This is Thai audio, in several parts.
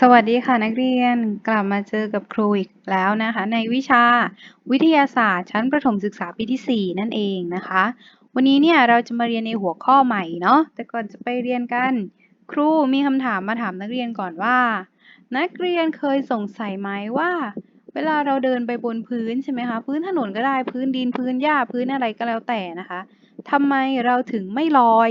สวัสดีค่ะนักเรียนกลับมาเจอกับครูอีกแล้วนะคะ ในวิชาวิทยาศาสตร์ ชั้นประถมศึกษาปีที่ 4 นั่นเองนะคะ วันนี้เนี่ยเราจะมาเรียนในหัวข้อใหม่เนาะแต่ก่อนจะไปเรียนกัน ครูมีคำถามมาถามนักเรียนก่อนว่า นักเรียนเคยสงสัยไหมว่า เวลาเราเดินไปบนพื้นใช่ไหมคะพื้นถนนก็ได้พื้นดินพื้นหญ้าพื้นอะไรก็แล้วแต่นะคะทำไมเราถึงไม่ลอย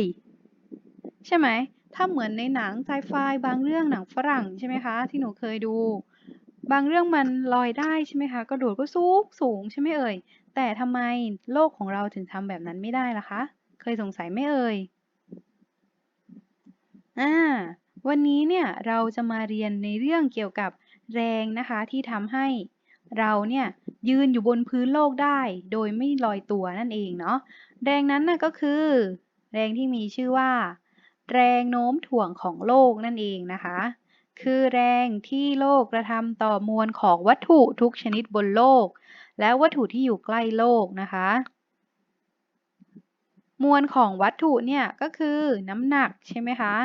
ใช่ไหม ถ้าเหมือนในหนังไซไฟบางเรื่องหนังฝรั่งใช่ไหมคะที่หนูเคยดู บางเรื่องมันลอยได้ใช่ไหมคะกระโดดก็สูงสูงใช่ไหมเอ่ยแต่ทำไมโลกของเราถึงทำแบบนั้นไม่ได้ล่ะคะ เคยสงสัยไหมเอ่ยอ่าวันนี้เนี่ยเราจะมาเรียนในเรื่องเกี่ยวกับแรงนะคะที่ทำให้เราเนี่ยยืนอยู่บนพื้นโลกได้ โดยไม่ลอยตัวนั่นเองเนาะแรงนั้นน่ะก็คือ แรงที่มีชื่อว่า แรงโน้มถ่วงของโลกนั่นเองนะคะ คือแรงที่โลกกระทำต่อมวลของวัตถุทุกชนิดบนโลก และวัตถุที่อยู่ใกล้โลกนะคะ มวลของวัตถุเนี่ยก็คือน้ำหนักใช่ไหมคะ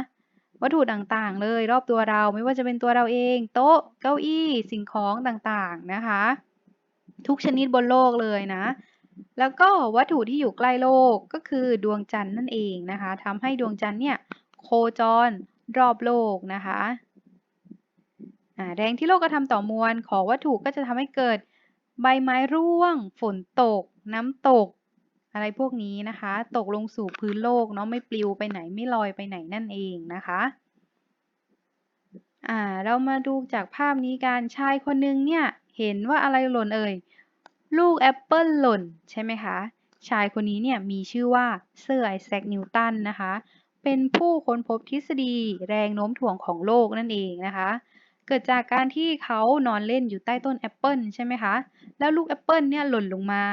วัตถุต่างๆ เลยรอบตัวเราไม่ว่าจะเป็นตัวเราเอง โต๊ะเก้าอี้สิ่งของต่างๆนะคะ ทุกชนิดบนโลกเลยนะ แล้วก็วัตถุที่อยู่ใกล้โลกก็คือดวงจันทร์นั่นเองนะคะทำให้ดวงจันทร์เนี่ย โคจรรอบโลกนะคะแรงที่โลกกระทำต่อมวลของวัตถุก็จะทำให้เกิดใบไม้ร่วง ฝนตก น้ำตก อะไรพวกนี้นะคะ ตกลงสู่พื้นโลกเนาะไม่ปลิวไปไหนไม่ลอยไปไหนนั่นเองนะคะอ่าเรามาดูจากภาพนี้กันชายคนนึงเนี่ยเห็นว่าอะไรหล่นเอ่ยลูกแอปเปิลหล่นใช่ไหมคะ ชายคนนี้เนี่ยมีชื่อว่าเซอร์ไอแซคนิวตันนะคะ เป็นผู้ค้นพบทฤษฎีแรงโน้มถ่วงของโลกนั่นเองนะคะ เกิดจากการที่เขานอนเล่นอยู่ใต้ต้นแอปเปิลใช่ไหมคะ แล้วลูกแอปเปิลเนี่ยหล่นลงมา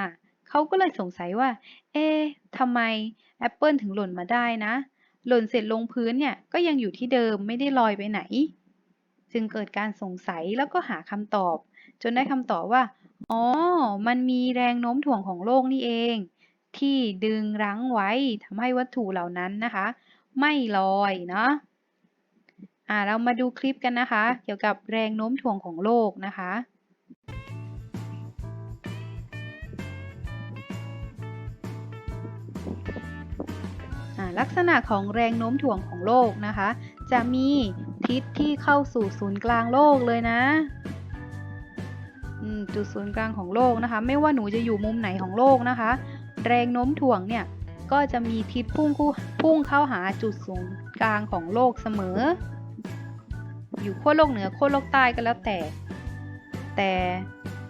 เขาก็เลยสงสัยว่า เอ๊ะทำไมแอปเปิลถึงหล่นมาได้นะ หล่นเสร็จลงพื้นเนี่ยก็ยังอยู่ที่เดิมไม่ได้ลอยไปไหน จึงเกิดการสงสัยแล้วก็หาคำตอบ จนได้คำตอบว่า อ๋อ มันมีแรงโน้มถ่วงของโลกนี่เองที่ดึงรั้งไว้ทำให้วัตถุเหล่านั้นนะคะ ไม่ลอยเนาะอ่าเรามาดูคลิปกันนะคะ เกี่ยวกับแรงโน้มถ่วงของโลกนะคะลักษณะของแรงโน้มถ่วงของโลกนะคะ จะมีทิศที่เข้าสู่ศูนย์กลางโลกเลยนะจุดศูนย์กลางของโลกนะคะ ไม่ว่าหนูจะอยู่มุมไหนของโลกนะคะ แรงโน้มถ่วงเนี่ย ก็จะมีทิศพุ่งพุ่งเข้าหาจุดศูนย์กลางของโลกเสมอ อยู่ขั้วโลกเหนือขั้วโลกใต้ก็แล้วแต่ แต่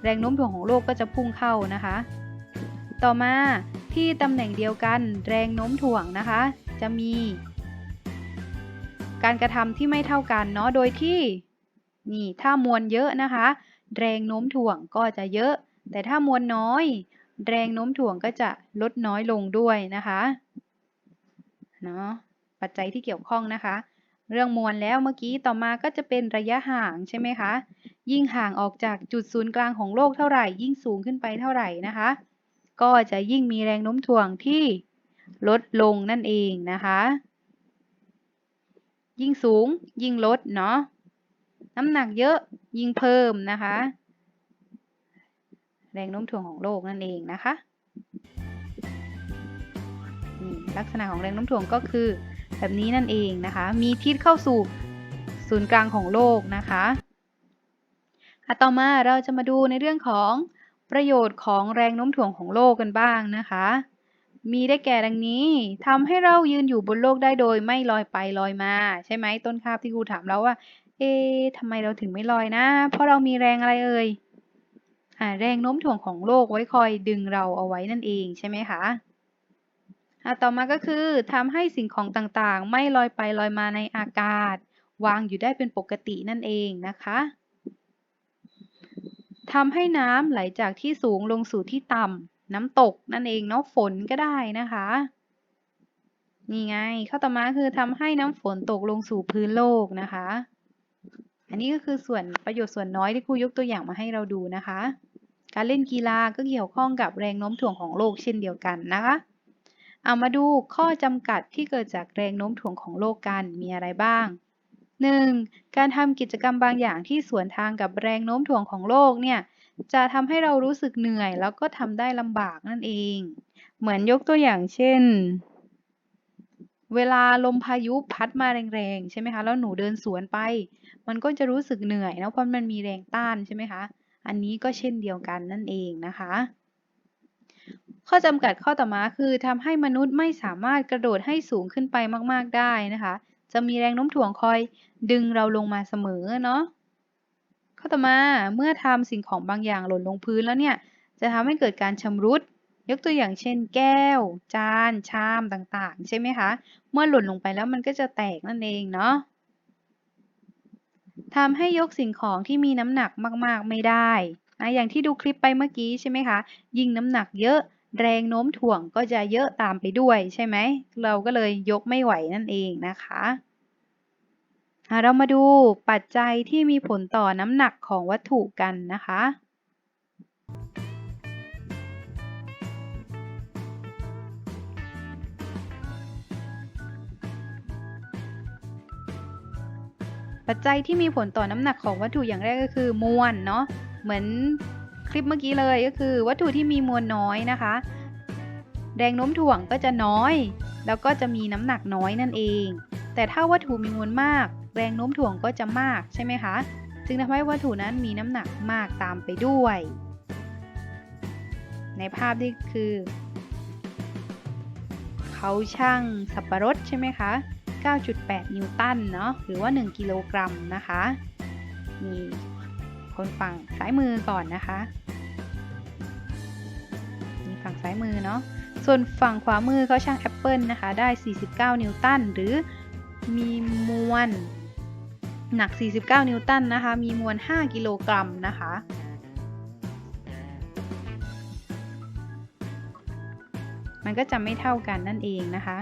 แรงโน้มถ่วงของโลกก็จะพุ่งเข้านะคะ ต่อมาที่ตำแหน่งเดียวกันแรงโน้มถ่วงนะคะ จะมี การกระทำที่ไม่เท่ากันเนาะโดยที่นี่ถ้ามวลเยอะนะคะ แรงโน้มถ่วงก็จะเยอะ แต่ถ้ามวลน้อย แรงโน้มถ่วงก็จะลดน้อยลงด้วยนะคะเนาะปัจจัยที่เกี่ยวข้องนะคะ เรื่องมวลแล้วเมื่อกี้ต่อมาก็จะเป็นระยะห่างใช่ไหมคะยิ่งห่างออกจากจุดศูนย์กลางของโลกเท่าไหร่ ยิ่งสูงขึ้นไปเท่าไหร่นะคะ ก็จะยิ่งมีแรงโน้มถ่วงที่ลดลงนั่นเองนะคะ ยิ่งสูงยิ่งลดเนาะน้ำหนักเยอะยิ่งเพิ่มนะคะ แรงโน้มถ่วงของโลกนั่นเองนะคะลักษณะของแรงโน้มถ่วงก็คือ แบบนี้นั่นเองนะคะ มีทิศเข้าสู่ศูนย์กลางของโลกนะคะต่อมาเราจะมาดูในเรื่องของประโยชน์ของแรงโน้มถ่วงของโลกกันบ้างนะคะ มีได้แก่ดังนี้ทำให้เรายืนอยู่บนโลกได้โดยไม่ลอยไปลอยมา ใช่ไหมต้นคาบที่ครูถามเราว่า เอ๊ทำไมเราถึงไม่ลอยนะ เพราะเรามีแรงอะไรเอ่ย แรงโน้มถ่วงของโลกไว้คอยดึงเราเอาไว้นั่นเองใช่ไหมคะต่อมาก็คือทำให้สิ่งของต่างๆ ไม่ลอยไปลอยมาในอากาศ วางอยู่ได้เป็นปกตินั่นเองนะคะทำให้น้ำไหลจากที่สูงลงสู่ที่ต่ำน้ำตกนั่นเองเนาะฝนก็ได้นะคะ นี่ไงข้อต่อมาคือทำให้น้ำฝนตกลงสู่พื้นโลกนะคะ อันนี้ก็คือส่วนประโยชน์ส่วนน้อยที่ครูยกตัวอย่างมาให้เราดูนะคะ การเล่นกีฬาก็เกี่ยวข้องกับแรงโน้มถ่วงของโลกเช่นเดียวกันนะคะเอามาดูข้อจำกัดที่เกิดจากแรงโน้มถ่วงของโลกกันมีอะไรบ้าง 1. การทำกิจกรรมบางอย่างที่สวนทางกับแรงโน้มถ่วงของโลกเนี่ยจะทำให้เรารู้สึกเหนื่อยแล้วก็ทำได้ลำบากนั่นเอง เหมือนยกตัวอย่างเช่น เวลาลมพายุพัดมาแรงๆใช่ไหมคะแล้วหนูเดินสวนไป มันก็จะรู้สึกเหนื่อยนะเพราะมันมีแรงต้านใช่ไหมคะ อันนี้ก็เช่นเดียวกันนั่นเองนะคะ ข้อจำกัดข้อต่อมาคือทำให้มนุษย์ไม่สามารถกระโดดให้สูงขึ้นไปมากๆได้นะคะ จะมีแรงโน้มถ่วงคอยดึงเราลงมาเสมอเนาะข้อต่อมาเมื่อทำสิ่งของบางอย่างหล่นลงพื้นแล้วเนี่ย จะทำให้เกิดการชำรุดยกตัวอย่างเช่น แก้ว จาน ชามต่างๆ ใช่ไหมคะ เมื่อหล่นลงไปแล้วมันก็จะแตกนั่นเองเนาะ ทำให้ยกสิ่งของที่มีน้ำหนักมากๆไม่ได้นะอย่างที่ดูคลิปไปเมื่อกี้ใช่ไหมคะ ยิ่งน้ำหนักเยอะแรงโน้มถ่วงก็จะเยอะตามไปด้วยใช่ไหม เราก็เลยยกไม่ไหวนั่นเองนะคะเรามาดูปัจจัยที่มีผลต่อน้ำหนักของวัตถุกันนะคะ ปัจจัยที่มีผลต่อน้ำหนักของวัตถุอย่างแรกก็คือมวลเนาะเหมือนคลิปเมื่อกี้เลยก็คือ วัตถุที่มีมวลน้อยนะคะ แรงโน้มถ่วงก็จะน้อย แล้วก็จะมีน้ำหนักน้อยนั่นเอง แต่ถ้าวัตถุมีมวลมาก แรงโน้มถ่วงก็จะมากใช่ไหมคะจึงทำให้วัตถุนั้นมีน้ำหนักมากตามไปด้วย ในภาพนี้คือ เขาช่างสับปะรดใช่ไหมคะ 9.8 นิวตันเนาะหรือว่า 1 กิโลกรัมนะคะนี่คนฝั่งซ้ายมือก่อนนะคะนี่ฝั่งซ้ายมือเนาะส่วนฝั่งขวามือเขาช่างแอปเปิลนะคะ ได้ 49 นิวตันหรือมีมวลหนัก 49 นิวตันนะคะ มีมวล 5 กิโลกรัมนะคะมันก็จะไม่เท่ากันนั่นเองนะคะ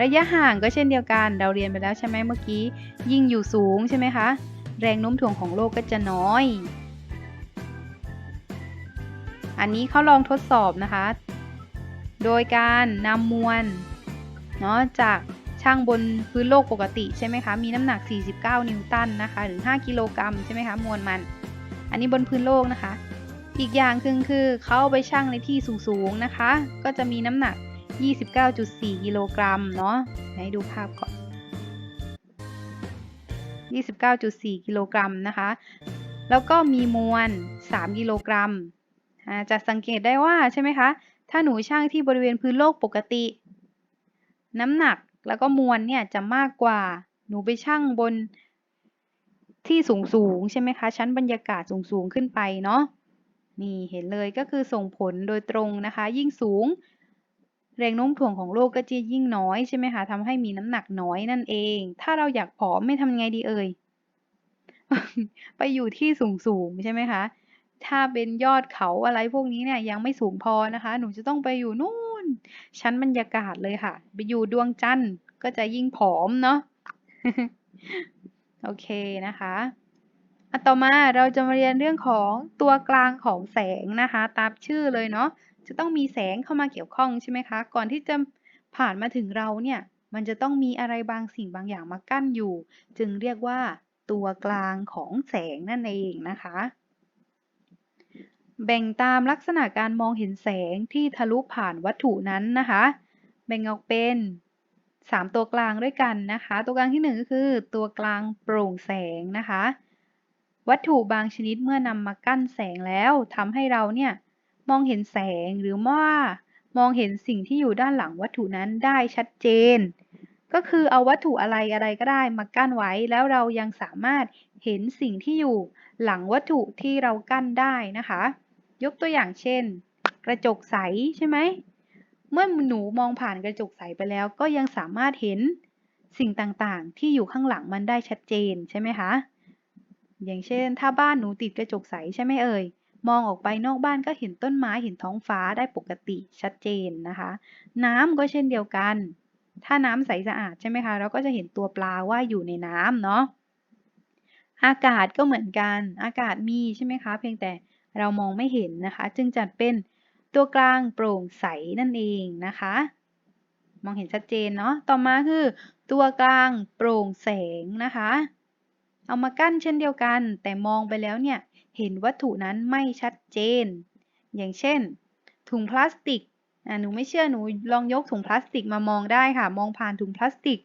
ระยะห่างก็เช่นเดียวกัน เราเรียนไปแล้วใช่ไหมเมื่อกี้ ยิ่งอยู่สูงใช่ไหมคะ แรงโน้มถ่วงของโลกก็จะน้อย อันนี้เขาลองทดสอบนะคะ โดยการนำมวลเนาะจากช่างบนพื้นโลกปกติใช่ไหมคะ มีน้ำหนัก 49 นิวตันนะคะ หรือ 5 กิโลกรัมใช่ไหมคะมวลมัน อันนี้บนพื้นโลกนะคะ อีกอย่างคือคือเขาไปชั่งในที่สูงๆนะคะ ก็จะมีน้ำหนัก 29.4 กิโลกรัมเนาะให้ดูภาพก่อน 29.4 กิโลกรัมนะคะ แล้วก็มีมวล 3 กิโลกรัมจะสังเกตได้ว่าใช่ไหมคะ ถ้าหนูช่างที่บริเวณพื้นโลกปกติ น้ำหนักแล้วก็มวลเนี่ยจะมากกว่าหนูไปชั่งบนที่สูงสูงใช่ไหมคะ ชั้นบรรยากาศสูงสูงขึ้นไปเนาะนี่เห็นเลยก็คือส่งผลโดยตรงนะคะ ยิ่งสูง แรงโน้มถ่วงของโลกก็จะยิ่งน้อยใช่ไหมคะทำให้มีน้ำหนักน้อยนั่นเอง ถ้าเราอยากผอมไม่ทำไงดีเอ่ย ไปอยู่ที่สูงสูงใช่ไหมคะ ถ้าเป็นยอดเขาอะไรพวกนี้เนี่ยยังไม่สูงพอนะคะ หนูจะต้องไปอยู่นู่น ชั้นบรรยากาศเลยค่ะ ไปอยู่ดวงจันทร์ก็จะยิ่งผอมเนาะ โอเคนะคะอัต่อมาเราจะมาเรียนเรื่องของตัวกลางของแสงนะคะ ตามชื่อเลยเนาะ จะต้องมีแสงเข้ามาเกี่ยวข้องใช่ไหมคะ ก่อนที่จะผ่านมาถึงเราเนี่ย มันจะต้องมีอะไรบางสิ่งบางอย่างมากั้นอยู่ จึงเรียกว่าตัวกลางของแสงนั่นเองนะคะ แบ่งตามลักษณะการมองเห็นแสงที่ทะลุผ่านวัตถุนั้นนะคะ แบ่งออกเป็น 3 ตัวกลางด้วยกันนะคะ ตัวกลางที่ 1 ก็คือ ตัวกลางโปร่งแสงนะคะ วัตถุบางชนิดเมื่อนำมากั้นแสงแล้วทำให้เราเนี่ย มองเห็นแสงหรือว่ามองเห็นสิ่งที่อยู่ด้านหลังวัตถุนั้นได้ชัดเจน ก็คือเอาวัตถุอะไรอะไรก็ได้มากั้นไว้ แล้วเรายังสามารถเห็นสิ่งที่อยู่หลังวัตถุที่เรากั้นได้นะคะ ยกตัวอย่างเช่น กระจกใสใช่ไหมเมื่อหนูมองผ่านกระจกใสไปแล้วก็ยังสามารถเห็นสิ่งต่างๆ ที่อยู่ข้างหลังมันได้ชัดเจนใช่ไหมคะ อย่างเช่น ถ้าบ้านหนูติดกระจกใสใช่ไหมเอ่ย มองออกไปนอกบ้านก็เห็นต้นไม้เห็นท้องฟ้าได้ปกติชัดเจนนะคะ น้ำก็เช่นเดียวกัน ถ้าน้ำใสสะอาดใช่ไหมคะ เราก็จะเห็นตัวปลาว่าอยู่ในน้ำเนาะอากาศก็เหมือนกัน อากาศมีใช่ไหมคะ เพียงแต่เรามองไม่เห็นนะคะ จึงจัดเป็นตัวกลางโปร่งใสนั่นเองนะคะ มองเห็นชัดเจนเนาะ ต่อมาคือ ตัวกลางโปร่งแสงนะคะ เอามากั้นเช่นเดียวกัน แต่มองไปแล้วเนี่ย เห็นวัตถุนั้นไม่ชัดเจน อย่างเช่น ถุงพลาสติกหนูไม่เชื่อหนูลองยกถุงพลาสติกมามองได้ค่ะ มองผ่านถุงพลาสติก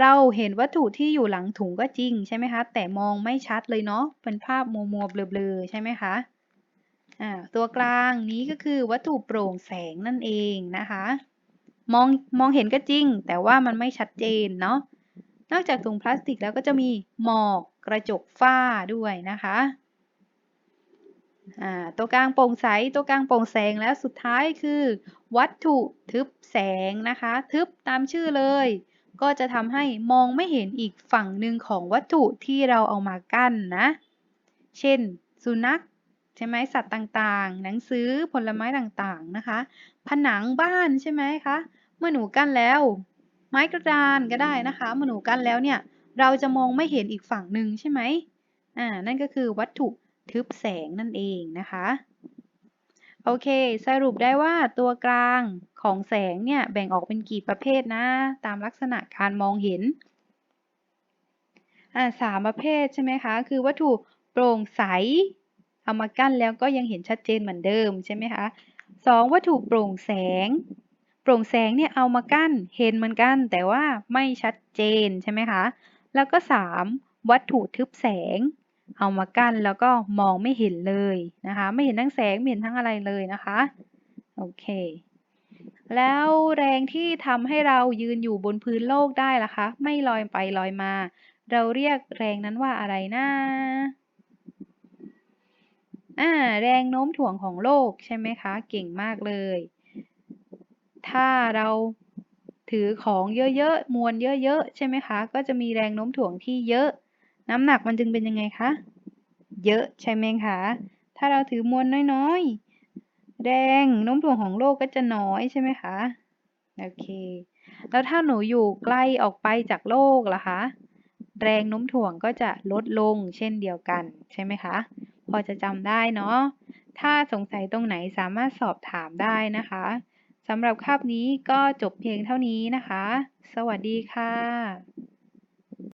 เราเห็นวัตถุที่อยู่หลังถุงก็จริงใช่ไหมคะ แต่มองไม่ชัดเลยเนาะ เป็นภาพมัวมัวเบลอๆใช่ไหมคะตัวกลางนี้ก็คือวัตถุโปร่งแสงนั่นเองนะคะ มองมองเห็นก็จริง แต่ว่ามันไม่ชัดเจนเนาะ นอกจากถุงพลาสติกแล้วก็จะมีหมอกกระจกฝ้าด้วยนะคะ ตัวกลางโปร่งใสตัวกลางโปร่งแสงแล้วสุดท้ายคือ วัตถุทึบแสงนะคะ ทึบตามชื่อเลย ก็จะทำให้มองไม่เห็นอีกฝั่งหนึ่งของวัตถุที่เราเอามากั้นนะ เช่น สุนัขใช่ไหมสัตว์ต่างๆ หนังสือผลไม้ต่างๆนะคะ ผนังบ้านใช่ไหมคะเมื่อหนูกั้นแล้ว ไม้กระดานก็ได้นะคะเมื่อหนูกั้นแล้วเนี่ยเราจะมองไม่เห็นอีกฝั่งหนึ่งใช่ไหมอ่านั่นก็คือวัตถุ ทึบแสงนั่นเองนะคะ โอเค สรุปได้ว่าตัวกลางของแสงเนี่ยแบ่งออกเป็นกี่ประเภทนะ ตามลักษณะการมองเห็นอ่าสามประเภทใช่ไหมคะ คือวัตถุโปร่งใส เอามากั้นแล้วก็ยังเห็นชัดเจนเหมือนเดิมใช่ไหมคะสองวัตถุโปร่งแสง โปร่งแสงเนี่ยเอามากั้นเห็นเหมือนกัน แต่ว่าไม่ชัดเจนใช่ไหมคะ แล้วก็สามวัตถุทึบแสง เอามากั้นแล้วก็มองไม่เห็นเลยนะคะ ไม่เห็นทั้งแสงไม่เห็นทั้งอะไรเลยนะคะโอเค แล้วแรงที่ทำให้เรายืนอยู่บนพื้นโลกได้ล่ะคะ ไม่ลอยไปลอยมา เราเรียกแรงนั้นว่าอะไรนะอ่าแรงโน้มถ่วงของโลกใช่ไหมคะ เก่งมากเลย ถ้าเราถือของเยอะๆ มวลเยอะๆ ใช่ไหมคะ ก็จะมีแรงโน้มถ่วงที่เยอะ น้ำหนักมันจึงเป็นยังไงคะ เยอะใช่ไหมคะ ถ้าเราถือมวลน้อยๆ แรงโน้มถ่วงของโลกก็จะน้อยใช่ไหมคะ โอเค แล้วถ้าหนูอยู่ใกล้ออกไปจากโลกล่ะคะ แรงโน้มถ่วงก็จะลดลงเช่นเดียวกันใช่ไหมคะ พอจะจำได้เนาะ ถ้าสงสัยตรงไหนสามารถสอบถามได้นะคะสำหรับคาบนี้ก็จบเพียงเท่านี้นะคะ สวัสดีค่ะ